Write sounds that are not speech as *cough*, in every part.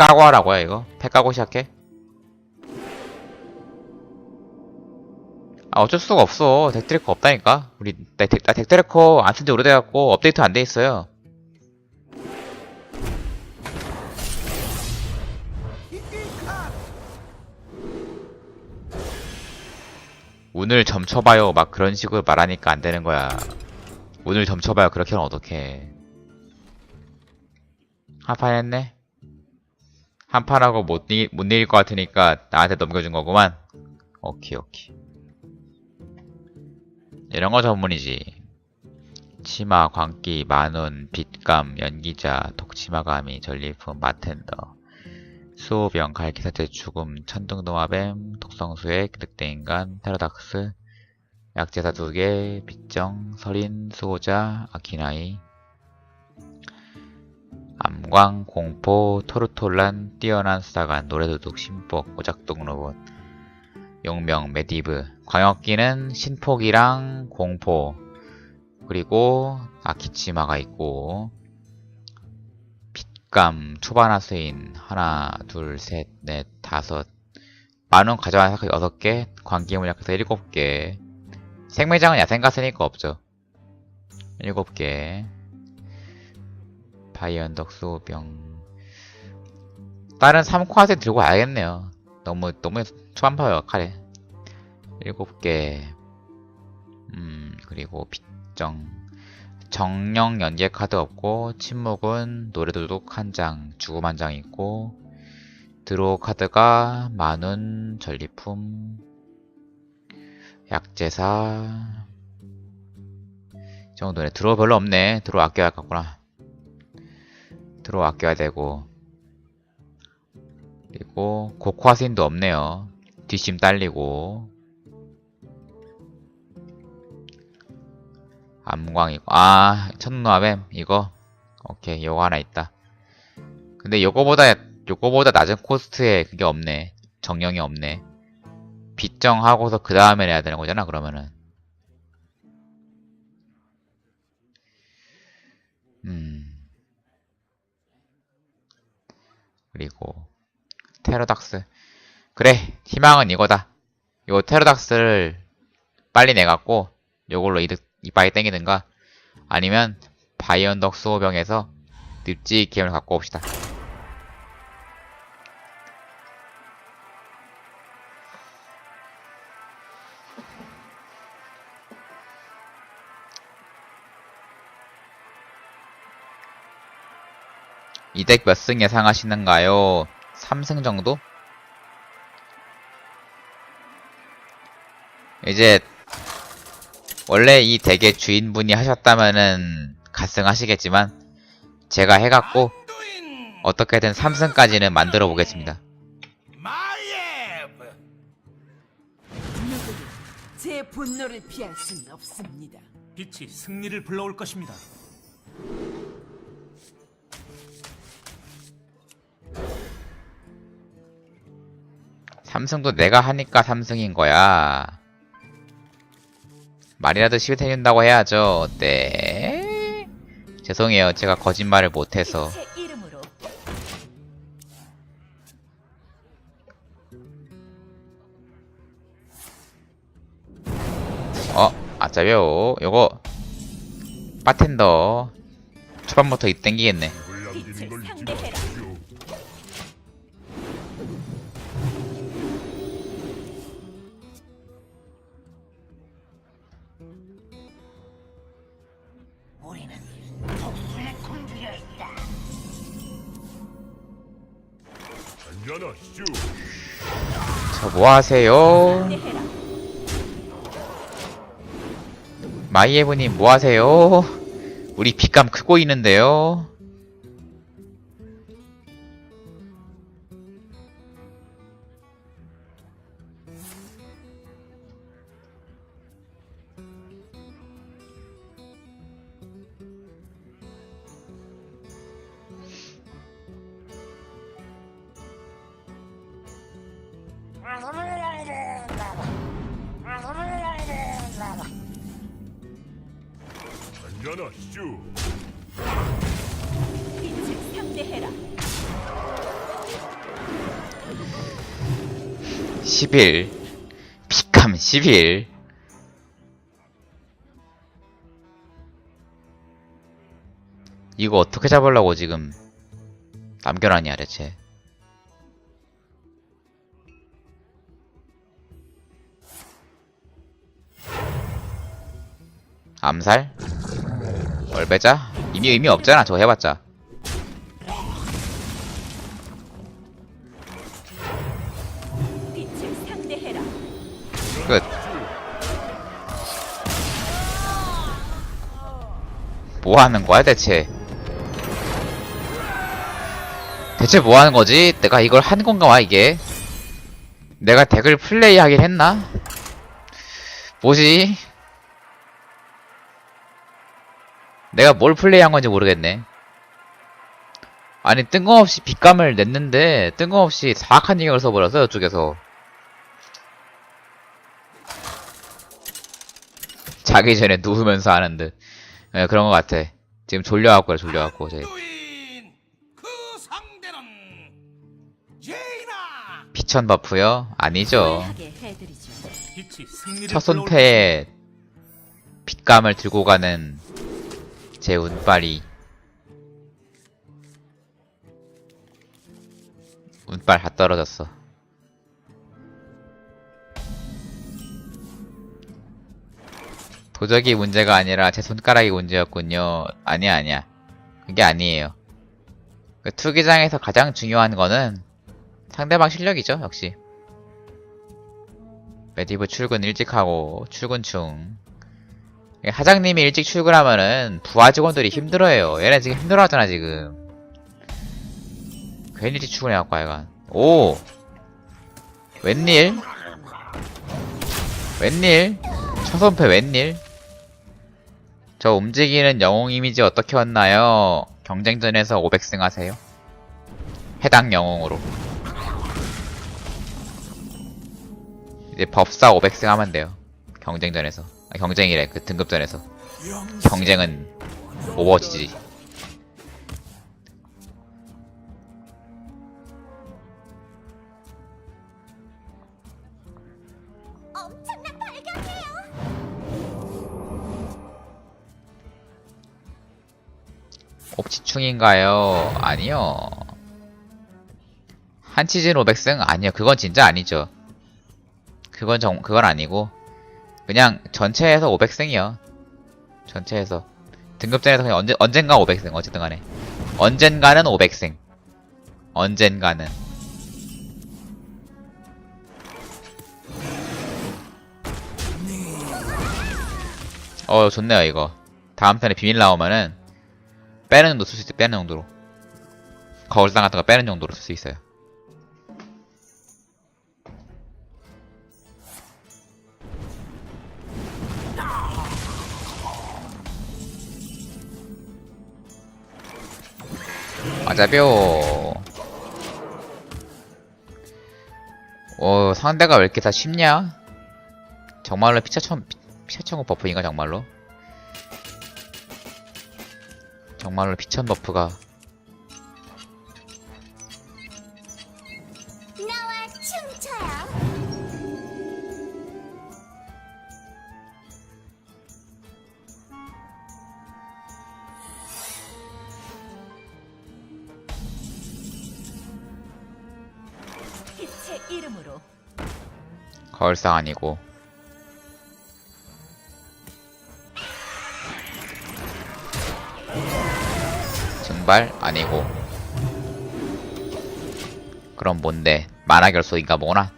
까고 하라고요 이거? 팩 까고 시작해? 아 어쩔 수가 없어. 덱트래커 없다니까? 우리 나, 덱, 나 덱트래커 안 쓴 지 오래돼갖고 업데이트 안 돼 있어요. 운을 점쳐봐요. 막 그런 식으로 말하니까 안 되는 거야. 운을 점쳐봐요. 그렇게 하면 어떡해. 한판 했네 한 판하고 못, 이기, 못 이길 것 같으니까 나한테 넘겨준 거구만. 오케이 오케이. 이런 거 전문이지. 치마, 광기, 만원, 빗감, 연기자, 독치마감이, 전리품, 마텐더. 수호병, 갈기사태 죽음, 천둥동화뱀, 독성수액, 늑대인간, 테라닥스 약제사 두개 빗정, 설인, 수호자, 아키나이 암광, 공포, 토르톨란, 뛰어난 수사관, 노래도둑, 신복, 오작동 로봇, 용명, 메디브, 광역기는 신폭이랑 공포, 그리고 아키치마가 있고, 빗감, 초반하수인, 하나, 둘, 셋, 넷, 다섯, 만원 가져와서 여섯 개, 광기물 약해서 일곱 개, 생매장은 야생가 쓰니까 없죠. 일곱 개, 바이언덕 수호병. 다른 3코아세 들고 와야겠네요. 너무 너무 초반파요 칼에 7개. 음 그리고 빗정. 정령 연계 카드 없고 침묵은 노래 도둑 한장 죽음 한 장 있고 드로우 카드가 만운 전리품. 약제사. 이 정도네 드로우 별로 없네. 드로우 아껴야 같구나 들어 아껴야 되고. 그리고 고코아신도 없네요. 뒷심 딸리고. 암광이고. 아 천노아뱀 이거? 오케이 요거 하나 있다. 근데 요거보다 요거보다 낮은 코스트에 그게 없네. 정령이 없네. 빗정하고서 그 다음에 내야 되는 거잖아 그러면은. 음 그리고 테러닥스. 그래 희망은 이거다. 요 테러닥스를 빨리 내갖고 요걸로 이득 이빨이 땡기든가 아니면 바이언덕 수호병에서 늪지 기염을 갖고 옵시다 이 덱 몇 승 예상하시는가요? 3승 정도? 이제 원래 이 덱의 주인분이 하셨다면은 가승하시겠지만 제가 해갖고 어떻게든 3승까지는 만들어 보겠습니다. 제 분노를 피할 수는 없습니다. 빛이 승리를 불러올 것입니다. 삼승도 내가 하니까 삼승인 거야. 말이라도 시해준다고 해야죠. 네. 죄송해요. 제가 거짓말을 못해서. 어, 아짜요. 요거 바텐더 초반부터 이 땡기겠네. 뭐 하세요? 상대해라. 마이에브님 뭐 하세요? 우리 빗감 크고 있는데요. 잔잔하시죠? 빛을 상대해라. 11 피캄 11 이거 어떻게 잡으려고 지금 남겨놨냐 대체 암살? 월배자? 이미 의미 없잖아 저거 해봤자. 끝. 뭐 하는 거야, 대체? 대체 뭐 하는 거지? 내가 이걸 한 건가 와, 이게? 내가 덱을 플레이 하긴 했나? 뭐지? 내가 뭘 플레이 한 건지 모르겠네. 아니, 뜬금없이 빗감을 냈는데, 뜬금없이 사악한 인형을 써버렸어, 이쪽에서. 자기 전에 누우면서 하는 듯. 예, 그런 것 같아. 지금 졸려갖고 그래, 졸려갖고. 제그 상대는 제이나 피천 버프요? 아니죠. 첫 손패에 핏감을 들고 가는 제 운빨이. 운빨 다 떨어졌어. 도적이 문제가 아니라 제 손가락이 문제였군요. 아니야, 아니야. 그게 아니에요. 그 투기장에서 가장 중요한 거는 상대방 실력이죠, 역시. 메디브 출근 일찍 하고, 출근 중. 하장님이 일찍 출근하면은 부하 직원들이 힘들어해요. 얘네 지금 힘들어하잖아, 지금. 괜히 일찍 출근해갖고, 하여간. 오! 웬일? 웬일? 초선패 웬일? 저 움직이는 영웅 이미지 어떻게 왔나요? 경쟁전에서 500승 하세요. 해당 영웅으로. 이제 법사 500승 하면 돼요. 경쟁전에서. 아, 경쟁이래. 그 등급전에서. 경쟁은 오버워치지. 엄청난 발견이에요. 옵지충인가요? 아니요. 한 시즌 500승? 아니요. 그건 진짜 아니죠. 그건 정, 그건 아니고. 그냥 전체에서 500승이요. 전체에서. 등급전에서 그냥 언제, 언젠가 500승. 어쨌든 간에. 언젠가는 500승. 언젠가는. 어, 좋네요, 이거. 다음 편에 비밀 나오면은, 빼는 정도 쓸 수 있어요. 빼는 정도로. 거울상 같은 거 빼는 정도로 쓸 수 있어요. 맞아요. 어, 상대가 왜 이렇게 다 쉽냐? 정말로 피차청, 피차청구 버프인가, 정말로? 정말로 피천 버프가 거울상 아니고. 증발 아니고. 그럼 뭔데? 만화 결속인가 뭐나.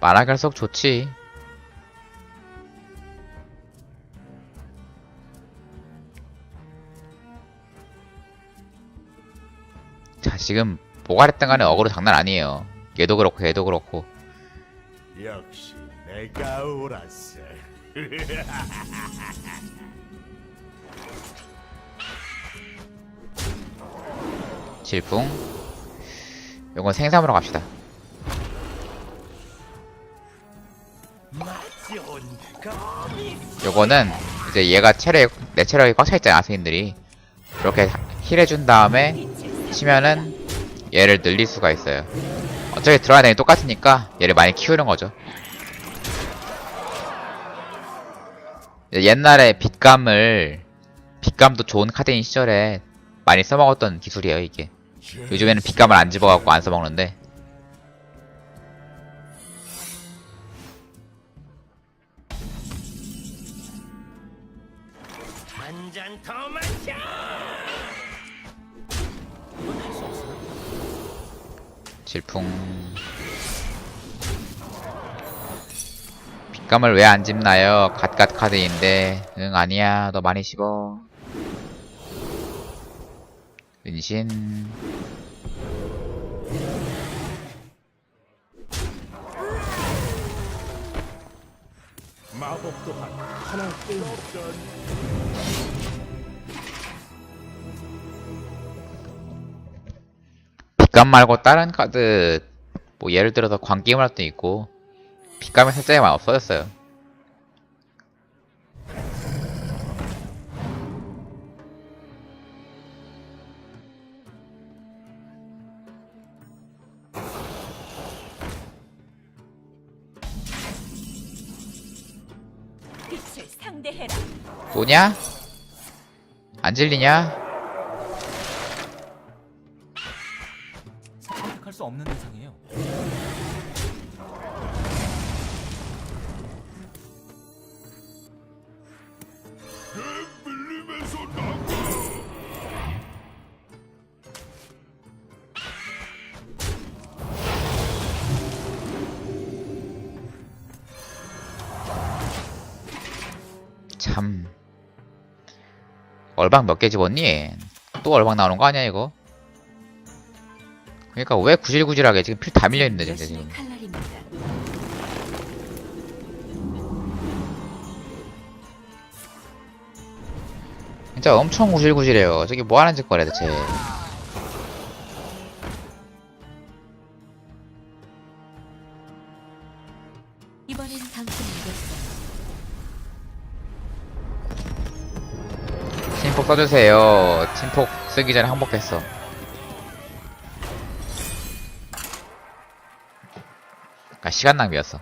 만화 결속 좋지 지금 뭐가 됐든 간에 어그로 장난 아니에요. 얘도 그렇고 얘도 그렇고. 역시 내가 옳았어. *laughs* 질풍. 요건 생삼으로 갑시다. 요거는 이제 얘가 체력 내 체력이 꽉 차 있잖아 아스인들이. 이렇게 힐해준 다음에 치면은 얘를 늘릴 수가 있어요. 어차피 들어가야 되니 똑같으니까 얘를 많이 키우는 거죠. 옛날에 빛감을 빛감도 좋은 카드인 시절에 많이 써먹었던 기술이에요 이게. 요즘에는 빛감을 안 집어갖고 안 써먹는데 질풍. 빛감을 왜 안 집나요? 갓갓 카드인데. 응 아니야. 너 많이 씹어. 은신. 마법 또한 하나 때문 빛감 말고 다른 카드 뭐 예를 들어서 때 있고 빛감이 살짝만 없어졌어요 빛을 상대해라. 또냐? 안 질리냐? 없는 대상이에요. 참 얼방 몇 개 집었니? 또 얼방 나오는 거 아니야 이거? 그러니까 왜 구질구질하게 지금 필 다 밀려 있는데 진짜 지금. 진짜 엄청 구질구질해요. 저기 뭐 하는 짓거리야 대체. 이번엔 당신 이겼어요. 팀폭 써주세요. 팀폭 쓰기 전에 항복했어 아 시간 낭비였어.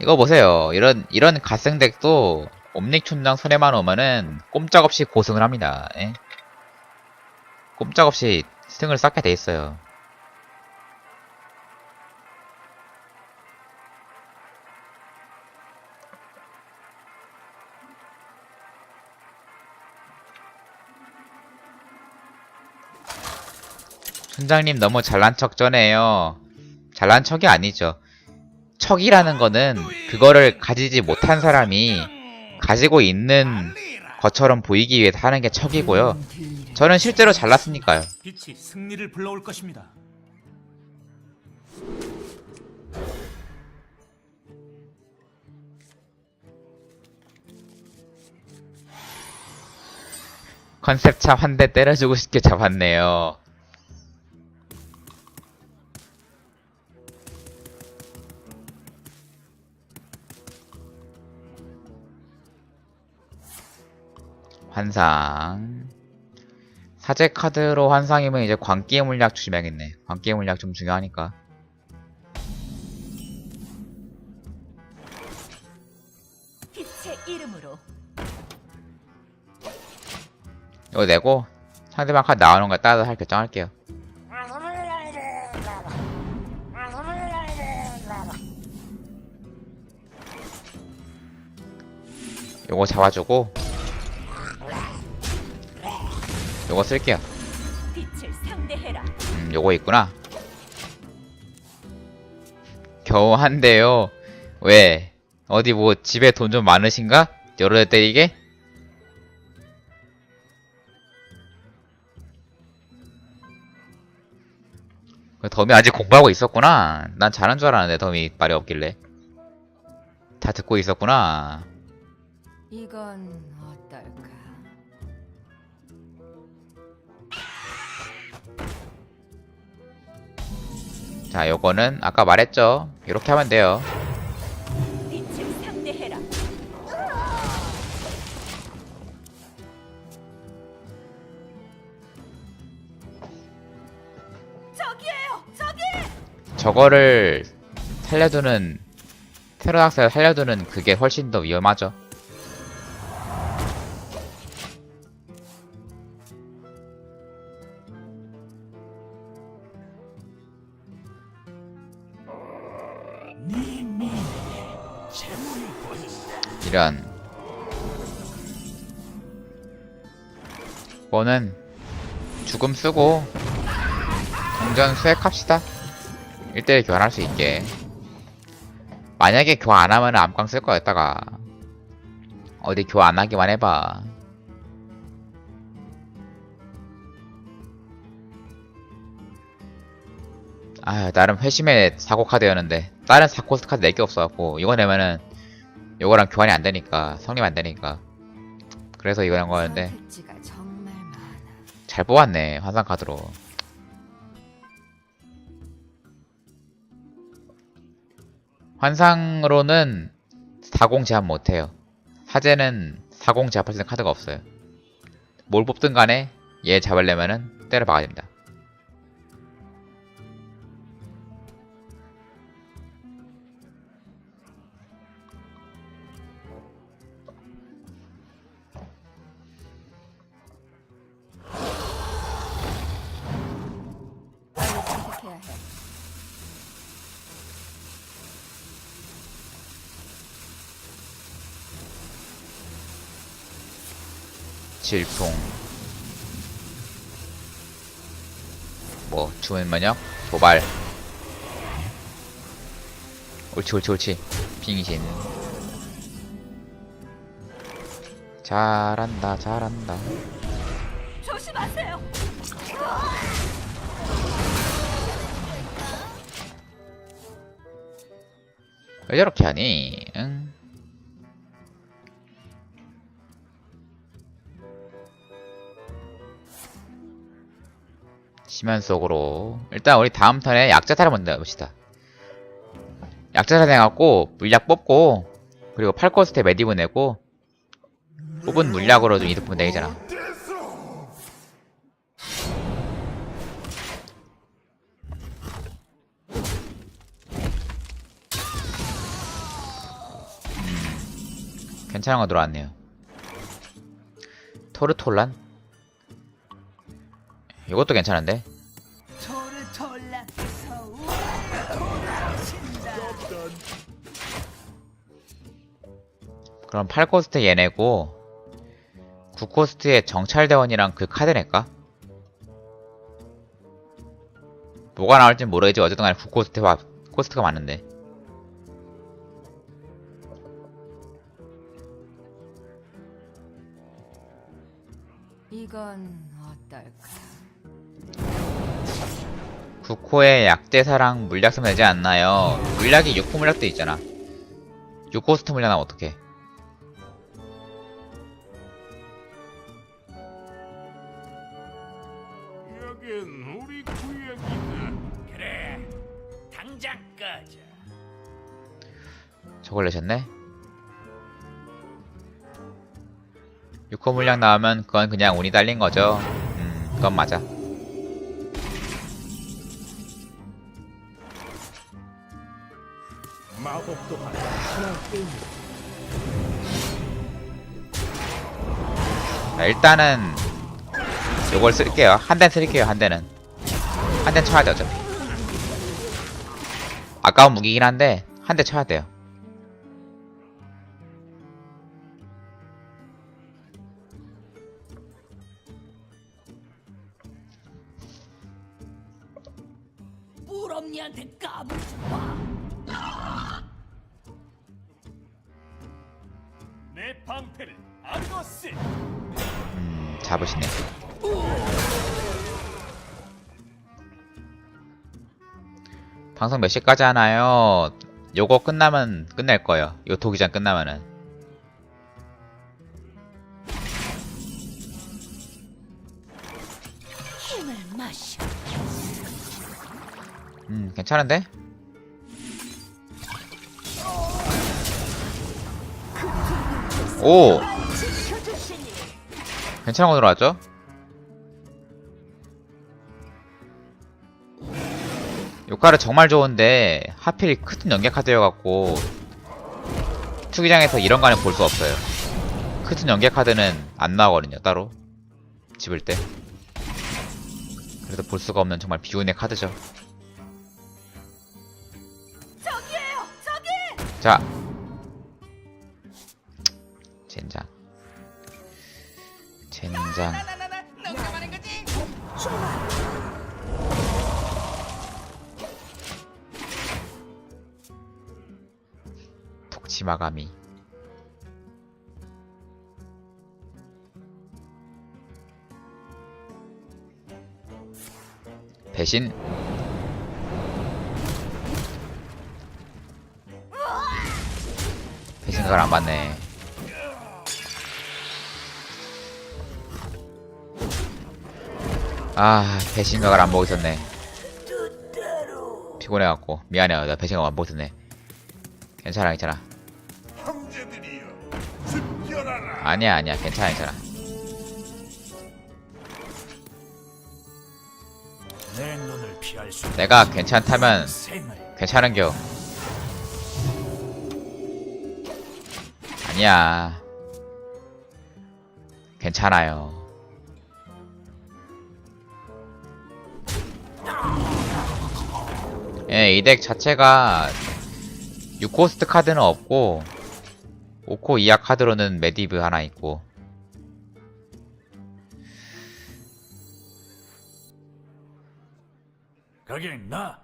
이거 보세요. 이런 이런 갓생덱도 옴닉 춘장 손에만 오면은 꼼짝없이 고승을 합니다. 예? 꼼짝없이 승을 쌓게 돼 있어요. 춘장님 너무 잘난 척 전해요 잘난 척이 아니죠 척이라는 거는 그거를 가지지 못한 사람이 가지고 있는 것처럼 보이기 위해서 하는 게 척이고요. 저는 실제로 잘났으니까요. 빛이 승리를 불러올 것입니다. 컨셉차 한 대 때려주고 싶게 잡았네요. 환상. 사제 카드로 환상이면 이제 광기의 물약 조심해야겠네. 광기의 물약 좀 중요하니까. 빛의 이름으로 이거 내고 상대방 카드 나오는 거에 따라서 할 결정할게요. 요거 잡아주고 요거 쓸게요. 빛을 상대해라. 음, 요거 있구나. 겨우 한대요. 왜? 어디 뭐 집에 돈 좀 많으신가? 여러 대 때리게? 덤이 아직 공부하고 있었구나. 난 잘한 줄 알았는데 덤이 말이 없길래. 다 듣고 있었구나. 이건 자 요거는 아까 말했죠? 이렇게 하면 돼요. 저거를 살려두는 테러 학살 살려두는 그게 훨씬 더 위험하죠. 이런 이거는 죽음 쓰고 동전 수액합시다. 1대1 교환할 수 있게. 만약에 교환 안 하면 암광 쓸 거였다가. 어디 교환 안 하기만 해봐. 아 나름 회심의 사고 카드였는데. 다른 사코스 카드 4개 없어갖고. 이거 내면은 이거랑 교환이 안 되니까 성립 안 되니까. 그래서 이거 낸 거였는데. 잘 뽑았네 환상 카드로. 환상으로는 40 제압 못해요. 사제는 40 제압할 수 있는 카드가 없어요. 뭘 뽑든 간에 얘 잡으려면은 때려 박아야 됩니다 질풍. 뭐 주문 면역 도발. 옳지 옳지 옳지. 빙신 잘한다 잘한다. 조심하세요. 왜 저렇게 하니? 응 시면 속으로 일단 우리 다음 턴에 약자 타를 먼저 해봅시다 약자 타 해갖고 물약 뽑고 그리고 팔코스테 메디브 내고 뽑은 물약으로 좀 이득 보면 되잖아 괜찮은 거 들어왔네요 토르톨란? 이것도 괜찮은데? 그럼 8코스트 얘네고 9코스트의 정찰대원이랑 그 카드 낼까? 뭐가 나올진 모르겠지 어쨌든 간에 9코스트와 코스트가 많은데 이건 어떨까? 9코에 약대사랑 물약 쓰면 되지 않나요? 물약이 6코 물약도 있잖아 6코스트 물약 나면 어떡해 저걸 내셨네? 6코 물약 나오면 그건 그냥 운이 달린 거죠. 음 그건 맞아. 마법 또한 하나. 때문에 자, 일단은 요걸 쓸게요. 한 대는 쓸게요 한 대는. 한 대는 쳐야 돼 어차피. 아까운 무기긴 한데 한 대 쳐야 돼요 방송 몇 시까지 하나요? 요거 끝나면 끝낼 거예요 요 도기장 끝나면은. 음 괜찮은데? 오! 괜찮은 거 들어왔죠? 요카르 정말 좋은데 하필 크튼 연계 카드여갖고 투기장에서 이런 거는 볼 수 없어요 크튼 연계 카드는 안 나오거든요 따로 집을 때 그래서 볼 수가 없는 정말 비운의 카드죠 저기에요, 저기! 자 젠장 젠장 톡치마가미 배신 배신각을 안 받네. 아 배신각을 안 보고 있었네. 피곤해갖고. 미안해요. 나 배신각 안 보고 있었네. 괜찮아 괜찮아 아니야 아니야. 괜찮아 괜찮아. 내 눈을 피할 수 내가 괜찮다면 생을 괜찮은겨. 아니야. 괜찮아요. 예, 이 덱 자체가 6코스트 카드는 없고 5코 이하 카드로는 메디브 하나 있고. 거긴 나.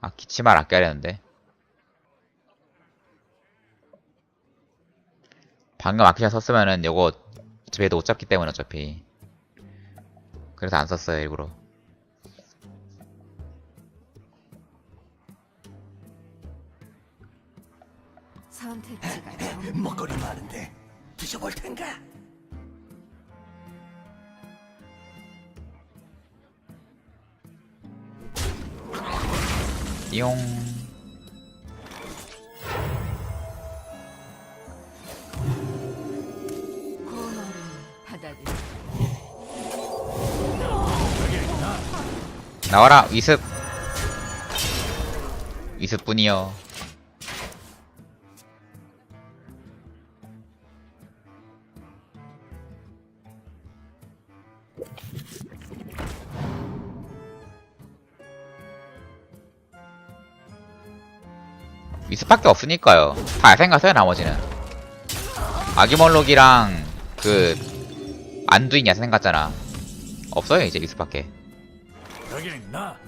아 기치말 아껴야 되는데. 방금 아키샤 썼으면은 요거 집에도 못 잡기 때문에 어차피 그래서 안 썼어요 일부러 선택지가 *laughs* 먹거리 많은데 드셔볼 텐가? 띠용 나와라 위습. 위습뿐이요 위습밖에 없으니까요. 다 야생가서요 나머지는. 아기멀록이랑 그 안두인 야생 같잖아. 없어요 이제 위습밖에 나가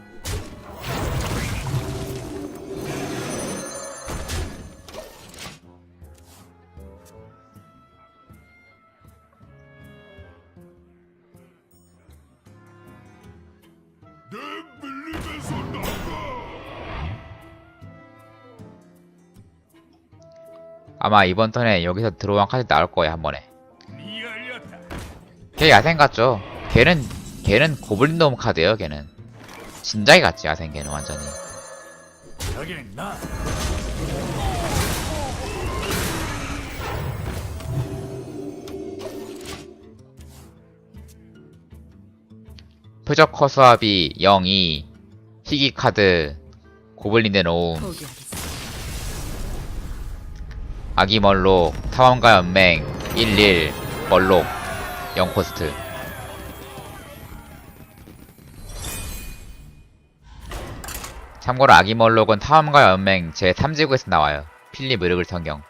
아마 이번 턴에 여기서 들어온 카드 나올 거예요 한 번에. 니 열렸다 걔 야생 같죠? 걔는 걔는 고블린 놈 카드예요 걔는. 진작에 같지 야생 걔는 완전히. 거긴 나 표적 커수압이 0, 2, 희귀 카드, 고블린의 포기하겠어. 아기 멀록, 탐험가 연맹, 1, 1, 멀록, 0코스트. 참고로 아기 멀록은 탐험가 연맹 제 3지구에서 나와요. 필립 으르글 성경.